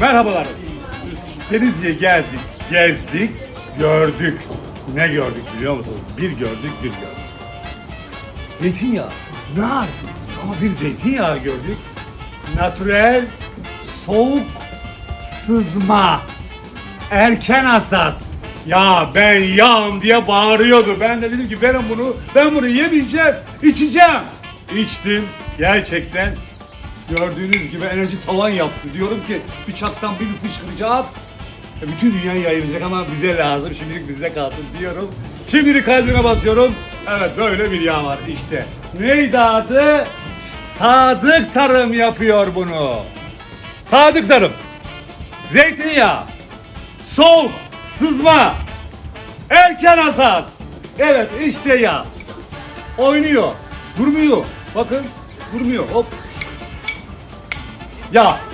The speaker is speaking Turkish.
Merhabalar. Denizli'ye geldik, gezdik, gördük. Ne gördük biliyor musunuz? Bir gördük, bir gördük. Zeytinyağı. Nar. Ama bir zeytinyağı gördük. Natürel, soğuk, sızma. Erken hasat. Ya ben yağım diye bağırıyordu. Ben de dedim ki verin bunu, ben bunu yemeyeceğim, içeceğim. İçtim. Gerçekten gördüğünüz gibi enerji tavan yaptı. Diyorum ki bir çaksam bir fışkıracak. E, Bütün dünyaya yayılacak ama bize lazım. Şimdilik bizde kalsın diyorum. Şimdilik kalbine basıyorum. Evet böyle bir yağ var işte. Neydi adı? Sadık Tarım yapıyor bunu. Sadık Tarım. Zeytinyağı. Soğuk. Sızma. Erken hasat. Evet işte yağ. Oynuyor. Durmuyor. Bakın durmuyor. Hop. Ya